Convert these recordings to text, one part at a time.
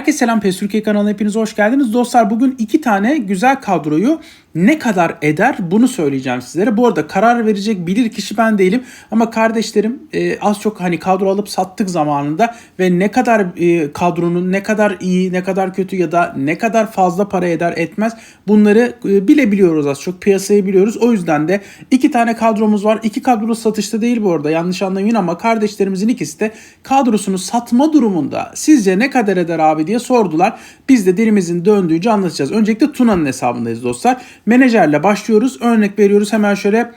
Herkese selam PES Türkiye kanalına hepiniz hoş geldiniz. Dostlar bugün iki tane güzel kadroyu ne kadar eder bunu söyleyeceğim sizlere. Bu arada karar verecek bilir kişi ben değilim ama kardeşlerim e, az çok hani kadro alıp sattık zamanında ve ne kadar e, kadronun ne kadar iyi ne kadar kötü ya da ne kadar fazla para eder etmez bunları e, bilebiliyoruz az çok piyasayı biliyoruz. O yüzden de iki tane kadromuz var. İki kadro satışta değil bu arada yanlış anlamayın ama kardeşlerimizin ikisi de kadrosunu satma durumunda sizce ne kadar eder abi diye sordular. Biz de dilimizin döndüğünce anlatacağız. Öncelikle Tuna'nın hesabındayız dostlar. Menajerle başlıyoruz. Örnek veriyoruz hemen şöyle.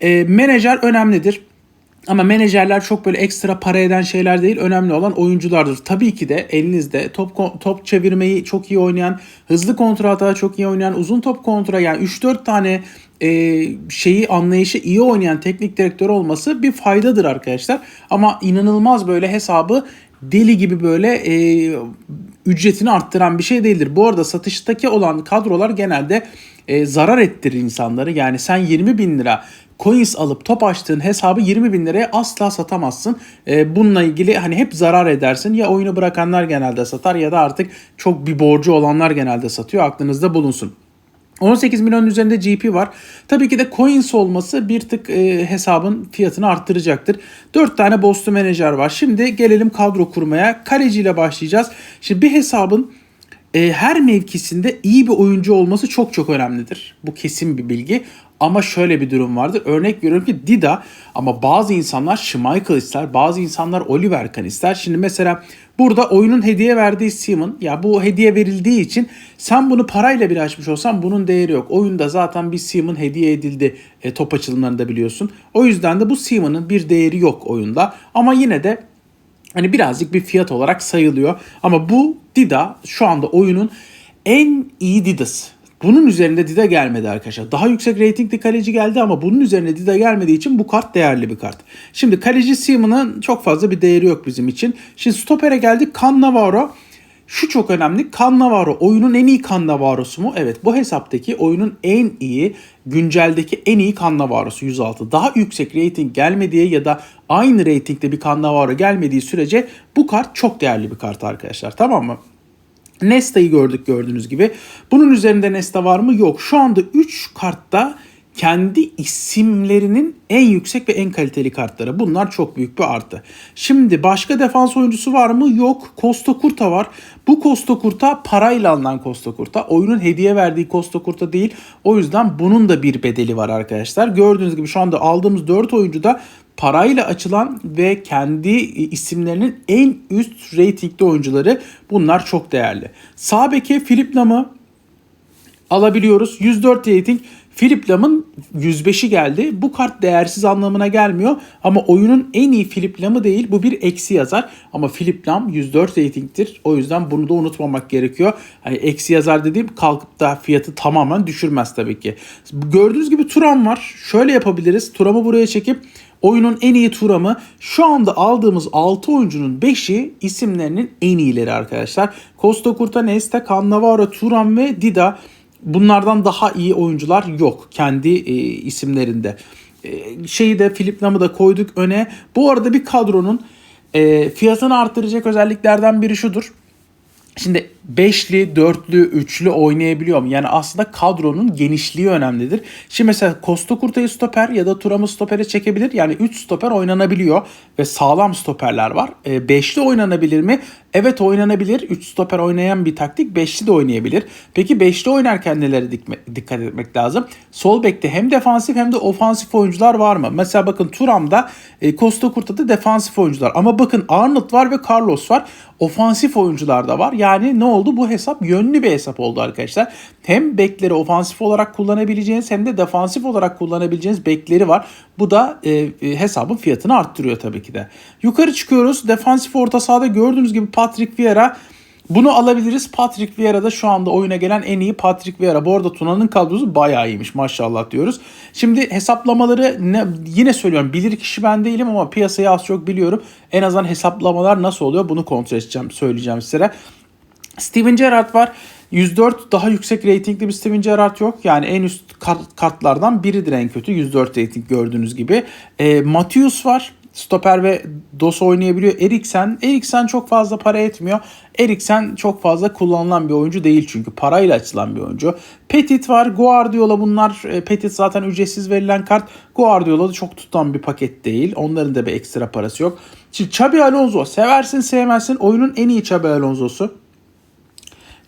E, menajer önemlidir. Ama menajerler çok böyle ekstra para eden şeyler değil. Önemli olan oyunculardır. Tabii ki de elinizde top top çevirmeyi çok iyi oynayan, hızlı kontra hata çok iyi oynayan, uzun top kontra yani 3-4 tane e, şeyi anlayışı iyi oynayan teknik direktör olması bir faydadır arkadaşlar. Ama inanılmaz böyle hesabı deli gibi böyle e, ücretini arttıran bir şey değildir. Bu arada satıştaki olan kadrolar genelde e, zarar ettirir insanları. Yani sen 20 bin lira coins alıp top açtığın hesabı 20 bin liraya asla satamazsın. E, bununla ilgili hani hep zarar edersin. Ya oyunu bırakanlar genelde satar ya da artık çok bir borcu olanlar genelde satıyor. Aklınızda bulunsun. 18 milyon üzerinde GP var. Tabii ki de coins olması bir tık e, hesabın fiyatını arttıracaktır. 4 tane Boston menajer var. Şimdi gelelim kadro kurmaya. Kaleci ile başlayacağız. Şimdi bir hesabın e, her mevkisinde iyi bir oyuncu olması çok çok önemlidir. Bu kesin bir bilgi. Ama şöyle bir durum vardır. Örnek veriyorum ki Dida ama bazı insanlar Schmeichel ister, bazı insanlar Oliver Kahn ister. Şimdi mesela burada oyunun hediye verdiği Simon ya bu hediye verildiği için sen bunu parayla bir açmış olsan bunun değeri yok. Oyunda zaten bir Simon hediye edildi e, top açılımlarında biliyorsun. O yüzden de bu Simon'ın bir değeri yok oyunda. Ama yine de hani birazcık bir fiyat olarak sayılıyor. Ama bu Dida şu anda oyunun en iyi Dida'sı. Bunun üzerinde Dida gelmedi arkadaşlar. Daha yüksek reytingli kaleci geldi ama bunun üzerine Dida gelmediği için bu kart değerli bir kart. Şimdi kaleci Simon'ın çok fazla bir değeri yok bizim için. Şimdi stopere geldik. Cannavaro. Şu çok önemli. Cannavaro oyunun en iyi Cannavaro'su mu? Evet bu hesaptaki oyunun en iyi günceldeki en iyi Cannavaro'su 106. Daha yüksek rating gelmediği ya da aynı ratingde bir Cannavaro gelmediği sürece bu kart çok değerli bir kart arkadaşlar. Tamam mı? Nesta'yı gördük gördüğünüz gibi. Bunun üzerinde Nesta var mı? Yok. Şu anda 3 kartta kendi isimlerinin en yüksek ve en kaliteli kartları. Bunlar çok büyük bir artı. Şimdi başka defans oyuncusu var mı? Yok. Costa Curta var. Bu Costa Curta parayla alınan Costa Curta. Oyunun hediye verdiği Costa Curta değil. O yüzden bunun da bir bedeli var arkadaşlar. Gördüğünüz gibi şu anda aldığımız 4 oyuncu da parayla açılan ve kendi isimlerinin en üst reytingli oyuncuları bunlar çok değerli. Sağ beke Philip Lam'ı alabiliyoruz. 104 rating. Philip Lam'ın 105'i geldi. Bu kart değersiz anlamına gelmiyor. Ama oyunun en iyi Philip Lam'ı değil. Bu bir eksi yazar. Ama Philip Lam 104 ratingtir. O yüzden bunu da unutmamak gerekiyor. Hani eksi yazar dediğim kalkıp da fiyatı tamamen düşürmez tabii ki. Gördüğünüz gibi Turam var. Şöyle yapabiliriz. Turam'ı buraya çekip Oyunun en iyi Turam'ı şu anda aldığımız 6 oyuncunun 5'i isimlerinin en iyileri arkadaşlar. Costa Curta, Nesta, Cannavaro, Turam ve Dida bunlardan daha iyi oyuncular yok kendi e, isimlerinde. E, şeyi de Philip Lam'ı da koyduk öne. Bu arada bir kadronun e, fiyatını arttıracak özelliklerden biri şudur. Şimdi beşli, dörtlü, üçlü oynayabiliyor mu? Yani aslında kadronun genişliği önemlidir. Şimdi mesela Costa Curta'yı stoper ya da Turam'ı stopere çekebilir. Yani 3 stoper oynanabiliyor ve sağlam stoperler var. E, beşli oynanabilir mi? Evet oynanabilir. 3 stoper oynayan bir taktik beşli de oynayabilir. Peki beşli oynarken nelere dikkat etmek lazım? Sol bekte hem defansif hem de ofansif oyuncular var mı? Mesela bakın Turam'da e, Costa Curta'da defansif oyuncular. Ama bakın Arnold var ve Carlos var. Ofansif oyuncular da var. Yani ne oldu? Bu hesap yönlü bir hesap oldu arkadaşlar. Hem bekleri ofansif olarak kullanabileceğiniz hem de defansif olarak kullanabileceğiniz bekleri var. Bu da e, e, hesabın fiyatını arttırıyor tabii ki de. Yukarı çıkıyoruz. Defansif orta sahada gördüğünüz gibi Patrick Vieira bunu alabiliriz. Patrick Vieira da şu anda oyuna gelen en iyi Patrick Vieira. Bu arada Tuna'nın kadrosu bayağı iyiymiş maşallah diyoruz. Şimdi hesaplamaları ne, yine söylüyorum bilir kişi ben değilim ama piyasayı az çok biliyorum. En azından hesaplamalar nasıl oluyor bunu kontrol edeceğim söyleyeceğim size. Steven Gerrard var. 104 daha yüksek reytingli bir Steven Gerrard yok. Yani en üst kart, kartlardan biridir en kötü. 104 reyting gördüğünüz gibi. E, Matthews var. stoper ve dos oynayabiliyor. Eriksen, Eriksen çok fazla para etmiyor. Eriksen çok fazla kullanılan bir oyuncu değil çünkü parayla açılan bir oyuncu. Petit var, Guardiola bunlar. E, Petit zaten ücretsiz verilen kart. Guardiola da çok tutan bir paket değil. Onların da bir ekstra parası yok. Şimdi Xabi Alonso seversin sevmezsin oyunun en iyi Xabi Alonso'su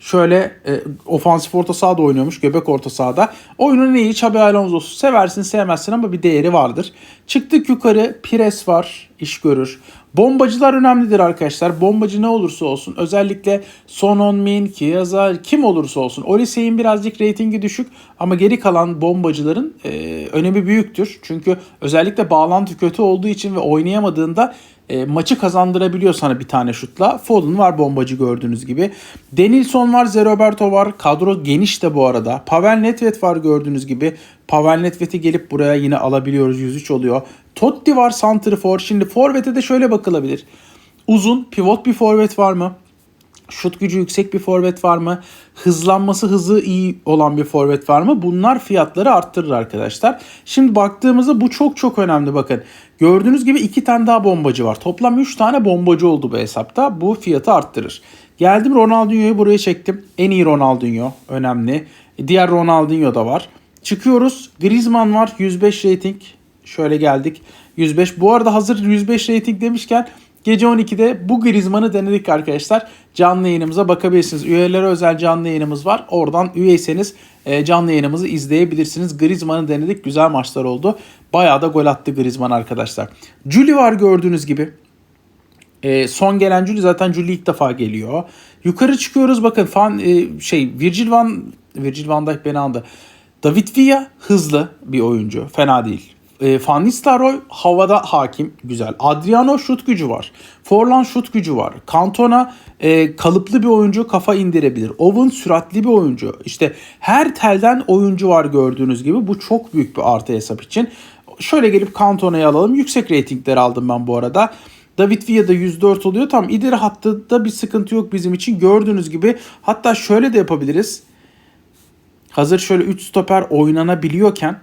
şöyle e, ofansif orta sahada oynuyormuş. Göbek orta sahada. Oyunun iyi Xabi Alonso'su. Seversin sevmezsin ama bir değeri vardır. Çıktık yukarı. Pires var. iş görür. Bombacılar önemlidir arkadaşlar. Bombacı ne olursa olsun. Özellikle Son Heung-min, Chiesa kim olursa olsun. Olisey'in birazcık reytingi düşük ama geri kalan bombacıların e, önemi büyüktür. Çünkü özellikle bağlantı kötü olduğu için ve oynayamadığında e, maçı kazandırabiliyor sana bir tane şutla. Foden var bombacı gördüğünüz gibi. Denilson var, Zeroberto var. Kadro geniş de bu arada. Pavel Nedved var gördüğünüz gibi. Pavel Nedved'i gelip buraya yine alabiliyoruz. 103 oluyor. Totti var santrifor. Şimdi forvete de şöyle bakılabilir. Uzun, pivot bir forvet var mı? Şut gücü yüksek bir forvet var mı? Hızlanması hızı iyi olan bir forvet var mı? Bunlar fiyatları arttırır arkadaşlar. Şimdi baktığımızda bu çok çok önemli bakın. Gördüğünüz gibi iki tane daha bombacı var. Toplam 3 tane bombacı oldu bu hesapta. Bu fiyatı arttırır. Geldim Ronaldinho'yu buraya çektim. En iyi Ronaldinho önemli. Diğer Ronaldinho da var. Çıkıyoruz. Griezmann var 105 rating. Şöyle geldik. 105. Bu arada hazır 105 rating demişken Gece 12'de bu Griezmann'ı denedik arkadaşlar. Canlı yayınımıza bakabilirsiniz. Üyelere özel canlı yayınımız var. Oradan üyeyseniz e, canlı yayınımızı izleyebilirsiniz. Griezmann'ı denedik. Güzel maçlar oldu. Bayağı da gol attı Griezmann arkadaşlar. Juli var gördüğünüz gibi. E, son gelen Juli zaten Juli ilk defa geliyor. Yukarı çıkıyoruz bakın fan e, şey Virgil van Virgil van Dijk beni andı. David Villa hızlı bir oyuncu. Fena değil. E, Van Nistelrooy havada hakim. Güzel. Adriano şut gücü var. Forlan şut gücü var. Cantona e, kalıplı bir oyuncu kafa indirebilir. Owen süratli bir oyuncu. İşte her telden oyuncu var gördüğünüz gibi. Bu çok büyük bir artı hesap için. Şöyle gelip Cantona'yı alalım. Yüksek reytingler aldım ben bu arada. David Villa'da 104 oluyor. Tam ileri hattında bir sıkıntı yok bizim için. Gördüğünüz gibi hatta şöyle de yapabiliriz. Hazır şöyle 3 stoper oynanabiliyorken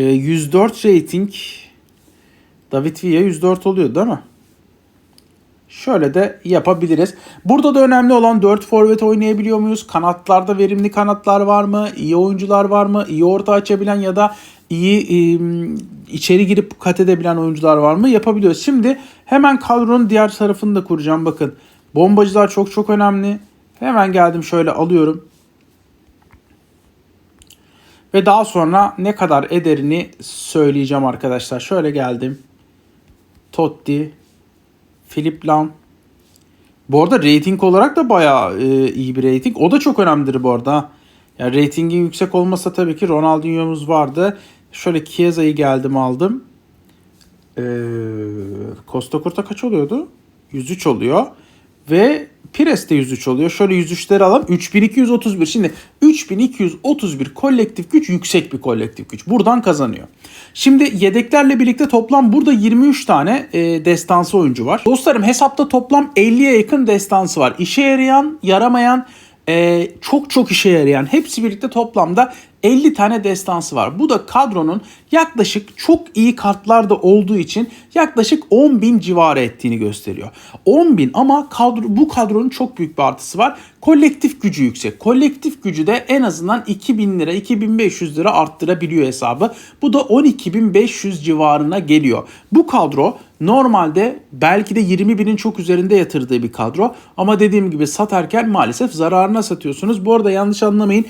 104 ee, rating David Villa 104 oluyor değil mi? Şöyle de yapabiliriz. Burada da önemli olan 4 forvet oynayabiliyor muyuz? Kanatlarda verimli kanatlar var mı? İyi oyuncular var mı? İyi orta açabilen ya da iyi içeri girip kat edebilen oyuncular var mı? Yapabiliyoruz. Şimdi hemen kadronun diğer tarafını da kuracağım. Bakın bombacılar çok çok önemli. Hemen geldim şöyle alıyorum. Ve daha sonra ne kadar ederini söyleyeceğim arkadaşlar. Şöyle geldim. Totti, Philip Lam. Bu arada rating olarak da bayağı e, iyi bir rating. O da çok önemlidir bu arada. Yani ratingin yüksek olmasa tabii ki Ronaldinho'muz vardı. Şöyle Chiesa'yı geldim aldım. Ee, Costa Curta kaç oluyordu? 103 oluyor. Ve Pires de 103 oluyor. Şöyle 103'leri alalım. 3231. Şimdi 3231 kolektif güç yüksek bir kolektif güç. Buradan kazanıyor. Şimdi yedeklerle birlikte toplam burada 23 tane e, destansı oyuncu var. Dostlarım hesapta toplam 50'ye yakın destansı var. İşe yarayan, yaramayan, e, çok çok işe yarayan hepsi birlikte toplamda 50 tane destansı var. Bu da kadronun yaklaşık çok iyi kartlarda olduğu için yaklaşık 10 bin civarı ettiğini gösteriyor. 10 bin ama kadro, bu kadronun çok büyük bir artısı var. Kolektif gücü yüksek. Kolektif gücü de en azından 2000 lira 2500 lira arttırabiliyor hesabı. Bu da 12.500 civarına geliyor. Bu kadro normalde belki de 20 binin çok üzerinde yatırdığı bir kadro. Ama dediğim gibi satarken maalesef zararına satıyorsunuz. Bu arada yanlış anlamayın.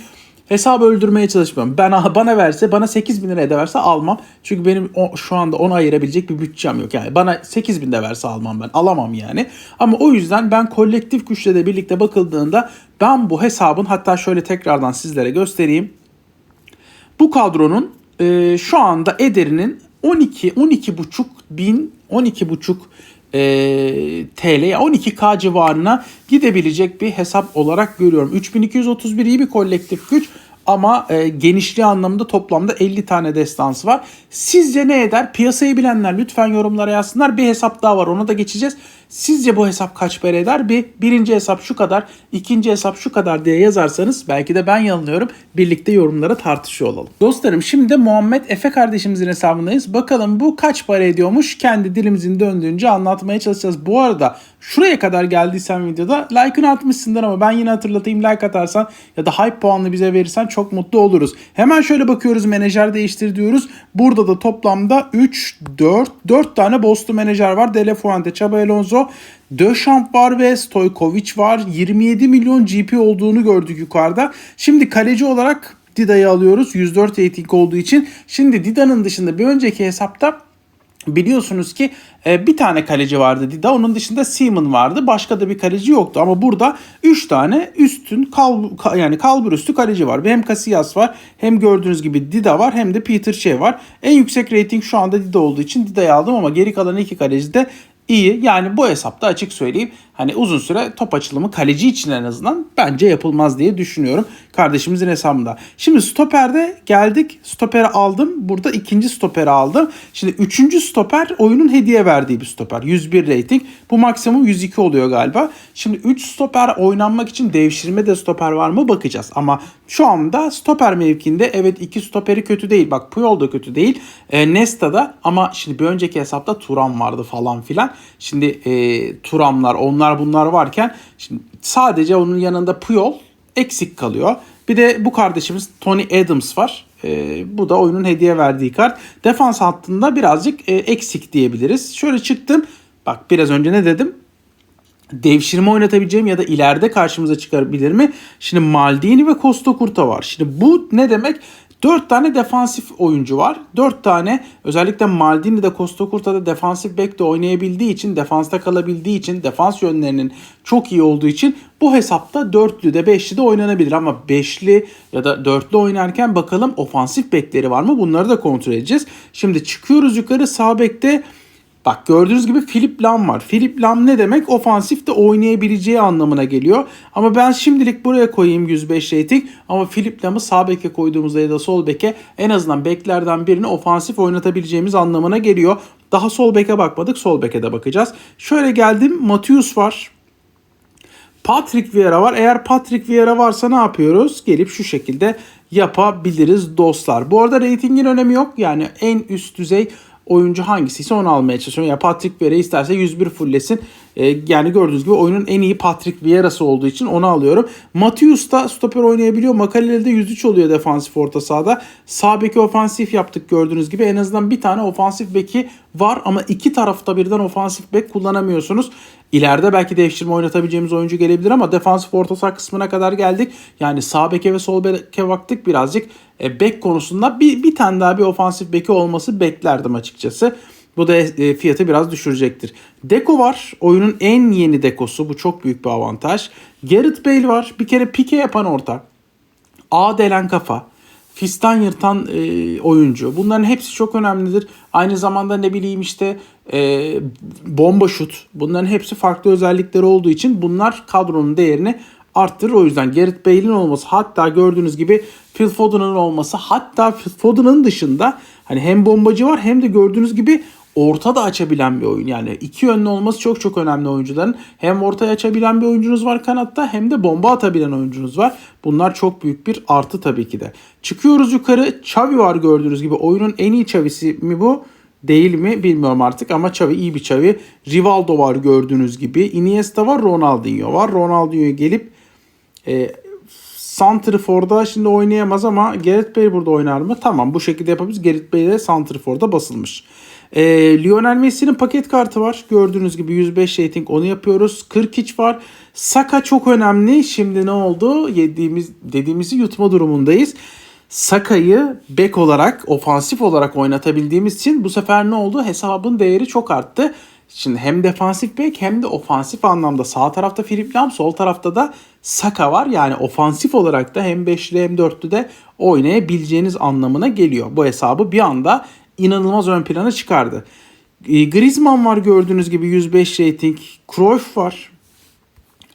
Hesabı öldürmeye çalışmıyorum. Ben bana verse bana 8 bin liraya da verse almam. Çünkü benim o, şu anda onu ayırabilecek bir bütçem yok. Yani bana 8 bin de verse almam ben. Alamam yani. Ama o yüzden ben kolektif güçle de birlikte bakıldığında ben bu hesabın hatta şöyle tekrardan sizlere göstereyim. Bu kadronun e, şu anda ederinin 12 12 buçuk bin 12 buçuk e, TL 12K civarına gidebilecek bir hesap olarak görüyorum. 3231 iyi bir kolektif güç ama e, genişliği anlamında toplamda 50 tane destansı var. Sizce ne eder? Piyasayı bilenler lütfen yorumlara yazsınlar. Bir hesap daha var ona da geçeceğiz. Sizce bu hesap kaç para eder? Bir birinci hesap şu kadar, ikinci hesap şu kadar diye yazarsanız belki de ben yanılıyorum. Birlikte yorumlara tartışıyor olalım. Dostlarım şimdi de Muhammed Efe kardeşimizin hesabındayız. Bakalım bu kaç para ediyormuş? Kendi dilimizin döndüğünce anlatmaya çalışacağız. Bu arada şuraya kadar geldiysen videoda like'ını atmışsındır ama ben yine hatırlatayım like atarsan ya da hype puanını bize verirsen çok mutlu oluruz. Hemen şöyle bakıyoruz menajer değiştir diyoruz. Burada da toplamda 3, 4, 4 tane Boston menajer var. Dele Fuente, Xabi Alonso, Deschamps var ve Stojkovic var. 27 milyon GP olduğunu gördük yukarıda. Şimdi kaleci olarak Dida'yı alıyoruz. 104 rating olduğu için. Şimdi Dida'nın dışında bir önceki hesapta biliyorsunuz ki e, bir tane kaleci vardı Dida. Onun dışında Seaman vardı. Başka da bir kaleci yoktu. Ama burada 3 tane üstün kal, yani kalbur üstü kaleci var. Hem Casillas var hem gördüğünüz gibi Dida var hem de Peter Shea var. En yüksek rating şu anda Dida olduğu için Dida'yı aldım ama geri kalan iki kaleci de iyi. Yani bu hesapta açık söyleyeyim hani uzun süre top açılımı kaleci için en azından bence yapılmaz diye düşünüyorum. Kardeşimizin hesabında. Şimdi stoperde geldik. Stoperi aldım. Burada ikinci stoperi aldım. Şimdi üçüncü stoper oyunun hediye verdiği bir stoper. 101 rating. Bu maksimum 102 oluyor galiba. Şimdi 3 stoper oynanmak için devşirme de stoper var mı bakacağız. Ama şu anda stoper mevkinde evet iki stoperi kötü değil. Bak Puyol da kötü değil. E, Nesta da ama şimdi bir önceki hesapta Turam vardı falan filan. Şimdi e, Turamlar onlar bunlar varken şimdi sadece onun yanında Puyol eksik kalıyor. Bir de bu kardeşimiz Tony Adams var. E, bu da oyunun hediye verdiği kart. Defans hattında birazcık e, eksik diyebiliriz. Şöyle çıktım. Bak biraz önce ne dedim? Devşirme oynatabileceğim ya da ileride karşımıza çıkabilir mi? Şimdi Maldini ve Costa Curta var. Şimdi bu ne demek? 4 tane defansif oyuncu var. 4 tane özellikle Maldini de Costa Curta'da defansif bek de oynayabildiği için, defansta kalabildiği için, defans yönlerinin çok iyi olduğu için bu hesapta dörtlü de beşli de oynanabilir ama beşli ya da dörtlü oynarken bakalım ofansif bekleri var mı? Bunları da kontrol edeceğiz. Şimdi çıkıyoruz yukarı sağ bekte Bak gördüğünüz gibi Philip Lam var. Philip Lam ne demek? Ofansif de oynayabileceği anlamına geliyor. Ama ben şimdilik buraya koyayım 105 rating. Ama Philip Lam'ı sağ beke koyduğumuzda ya da sol beke en azından beklerden birini ofansif oynatabileceğimiz anlamına geliyor. Daha sol beke bakmadık. Sol beke de bakacağız. Şöyle geldim. Matius var. Patrick Vieira var. Eğer Patrick Vieira varsa ne yapıyoruz? Gelip şu şekilde yapabiliriz dostlar. Bu arada ratingin önemi yok. Yani en üst düzey oyuncu hangisiyse onu almaya çalışıyorum. Ya Patrick Vieira isterse 101 fulllesin. Ee, yani gördüğünüz gibi oyunun en iyi Patrick Vieira'sı olduğu için onu alıyorum. Matius da stoper oynayabiliyor. Makaleli de 103 oluyor defansif orta sahada. Sağ beki ofansif yaptık gördüğünüz gibi. En azından bir tane ofansif beki var ama iki tarafta birden ofansif bek kullanamıyorsunuz. İleride belki devşirme oynatabileceğimiz oyuncu gelebilir ama defansif orta saha kısmına kadar geldik. Yani sağ beke ve sol beke baktık birazcık. E, bek konusunda bir, bir tane daha bir ofansif beki olması beklerdim açıkçası. Bu da e, fiyatı biraz düşürecektir. Deko var. Oyunun en yeni dekosu. Bu çok büyük bir avantaj. Gareth Bale var. Bir kere pike yapan orta. A delen kafa. Fistan yırtan e, oyuncu. Bunların hepsi çok önemlidir. Aynı zamanda ne bileyim işte e, bomba şut. Bunların hepsi farklı özellikleri olduğu için bunlar kadronun değerini arttırır. O yüzden Gareth Bale'in olması hatta gördüğünüz gibi Phil Foden'ın olması hatta Phil Foden'ın dışında hani hem bombacı var hem de gördüğünüz gibi orta da açabilen bir oyun. Yani iki yönlü olması çok çok önemli oyuncuların. Hem ortaya açabilen bir oyuncunuz var kanatta hem de bomba atabilen oyuncunuz var. Bunlar çok büyük bir artı tabii ki de. Çıkıyoruz yukarı. Xavi var gördüğünüz gibi. Oyunun en iyi Xavi'si mi bu? Değil mi bilmiyorum artık ama Xavi iyi bir Xavi. Rivaldo var gördüğünüz gibi. Iniesta var, Ronaldinho var. Ronaldinho gelip e, Santrifor'da şimdi oynayamaz ama Gerrit Bey burada oynar mı? Tamam bu şekilde yapabiliriz. Gerrit Bey de Santrifor'da basılmış. E, Lionel Messi'nin paket kartı var. Gördüğünüz gibi 105 rating onu yapıyoruz. 43 var. Saka çok önemli. Şimdi ne oldu? Yediğimiz, dediğimizi yutma durumundayız. Saka'yı bek olarak, ofansif olarak oynatabildiğimiz için bu sefer ne oldu? Hesabın değeri çok arttı. Şimdi hem defansif bek hem de ofansif anlamda sağ tarafta Philip Lam, sol tarafta da Saka var. Yani ofansif olarak da hem 5'li hem 4'lü de oynayabileceğiniz anlamına geliyor. Bu hesabı bir anda inanılmaz ön plana çıkardı. E, Griezmann var gördüğünüz gibi 105 rating. Cruyff var.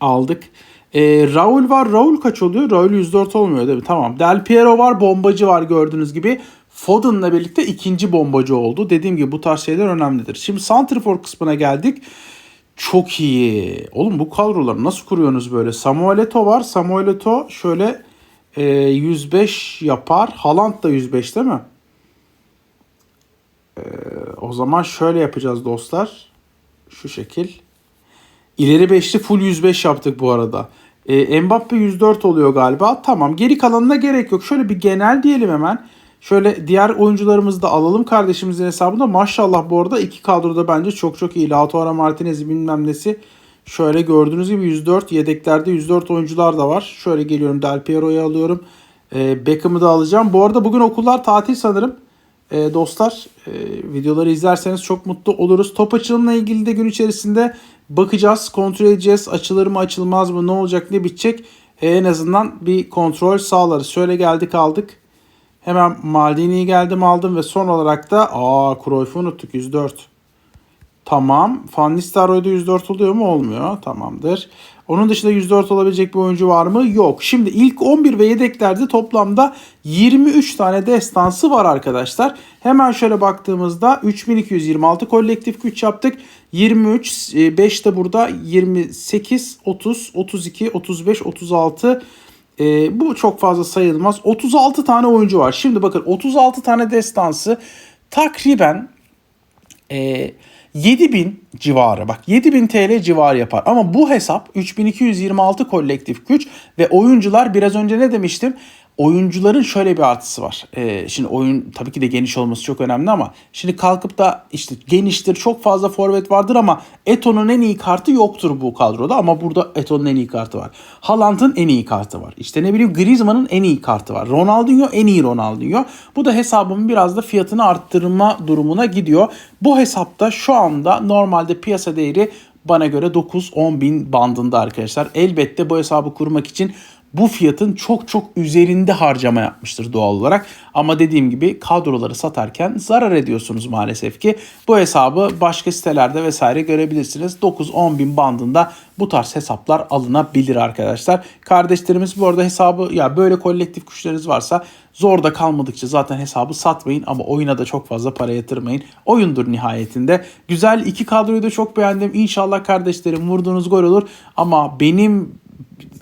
Aldık. E, Raul var. Raul kaç oluyor? Raul 104 olmuyor değil mi? Tamam. Del Piero var. Bombacı var gördüğünüz gibi. Foden'la birlikte ikinci bombacı oldu. Dediğim gibi bu tarz şeyler önemlidir. Şimdi Santrifor kısmına geldik. Çok iyi. Oğlum bu kadroları nasıl kuruyorsunuz böyle? Samuel Eto'o var. Samuel Eto'o şöyle e, 105 yapar. Haaland da 105 değil mi? E, o zaman şöyle yapacağız dostlar. Şu şekil. İleri beşli full 105 yaptık bu arada. E, Mbappe 104 oluyor galiba. Tamam geri kalanına gerek yok. Şöyle bir genel diyelim hemen. Şöyle diğer oyuncularımızı da alalım kardeşimizin hesabında. Maşallah bu arada iki kadroda bence çok çok iyi. Lautaro Martinez'i bilmem nesi. Şöyle gördüğünüz gibi 104 yedeklerde 104 oyuncular da var. Şöyle geliyorum Del Piero'yu alıyorum. E, Beckham'ı da alacağım. Bu arada bugün okullar tatil sanırım. E, dostlar e, videoları izlerseniz çok mutlu oluruz. Top açılımla ilgili de gün içerisinde bakacağız, kontrol edeceğiz. Açılır mı açılmaz mı ne olacak ne bitecek. E, en azından bir kontrol sağlarız. Şöyle geldik aldık. Hemen Maldini'yi geldim aldım ve son olarak da aa Cruyff'u unuttuk 104. Tamam. Van Nistelrooy'da 104 oluyor mu? Olmuyor. Tamamdır. Onun dışında 104 olabilecek bir oyuncu var mı? Yok. Şimdi ilk 11 ve yedeklerde toplamda 23 tane destansı var arkadaşlar. Hemen şöyle baktığımızda 3226 kolektif güç yaptık. 23, 5 de burada 28, 30, 32, 35, 36, e, bu çok fazla sayılmaz. 36 tane oyuncu var. Şimdi bakın 36 tane destansı takriben e, 7000 civarı bak 7000 TL civarı yapar. Ama bu hesap 3226 kolektif güç ve oyuncular biraz önce ne demiştim? Oyuncuların şöyle bir artısı var. Ee, şimdi oyun tabii ki de geniş olması çok önemli ama şimdi kalkıp da işte geniştir çok fazla forvet vardır ama Eto'nun en iyi kartı yoktur bu kadroda ama burada Eto'nun en iyi kartı var. Haaland'ın en iyi kartı var. İşte ne bileyim Griezmann'ın en iyi kartı var. Ronaldinho en iyi Ronaldinho. Bu da hesabımın biraz da fiyatını arttırma durumuna gidiyor. Bu hesapta şu anda normalde piyasa değeri bana göre 9-10 bin bandında arkadaşlar. Elbette bu hesabı kurmak için bu fiyatın çok çok üzerinde harcama yapmıştır doğal olarak. Ama dediğim gibi kadroları satarken zarar ediyorsunuz maalesef ki. Bu hesabı başka sitelerde vesaire görebilirsiniz. 9-10 bin bandında bu tarz hesaplar alınabilir arkadaşlar. Kardeşlerimiz bu arada hesabı ya böyle kolektif güçleriniz varsa zorda kalmadıkça zaten hesabı satmayın ama oyuna da çok fazla para yatırmayın. Oyundur nihayetinde. Güzel iki kadroyu da çok beğendim. İnşallah kardeşlerim vurduğunuz gol olur ama benim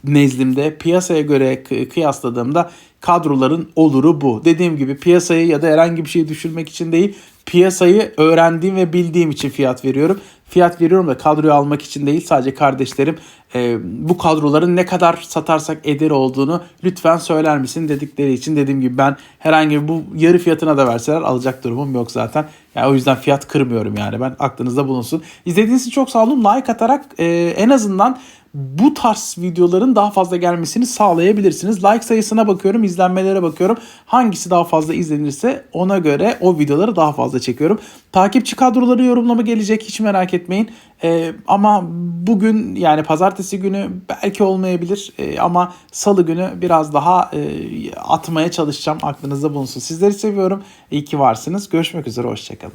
nezdimde piyasaya göre kıyasladığımda kadroların oluru bu. Dediğim gibi piyasayı ya da herhangi bir şeyi düşürmek için değil piyasayı öğrendiğim ve bildiğim için fiyat veriyorum. Fiyat veriyorum da kadroyu almak için değil sadece kardeşlerim e, bu kadroların ne kadar satarsak eder olduğunu lütfen söyler misin dedikleri için dediğim gibi ben herhangi bu yarı fiyatına da verseler alacak durumum yok zaten. Yani o yüzden fiyat kırmıyorum yani ben aklınızda bulunsun. İzlediğiniz için çok sağ olun. Like atarak e, en azından bu tarz videoların daha fazla gelmesini sağlayabilirsiniz. Like sayısına bakıyorum, izlenmelere bakıyorum. Hangisi daha fazla izlenirse ona göre o videoları daha fazla çekiyorum. Takipçi kadroları yorumlama gelecek hiç merak etmeyin. Ee, ama bugün yani pazartesi günü belki olmayabilir ee, ama salı günü biraz daha e, atmaya çalışacağım. Aklınızda bulunsun. Sizleri seviyorum. İyi ki varsınız. Görüşmek üzere. Hoşçakalın.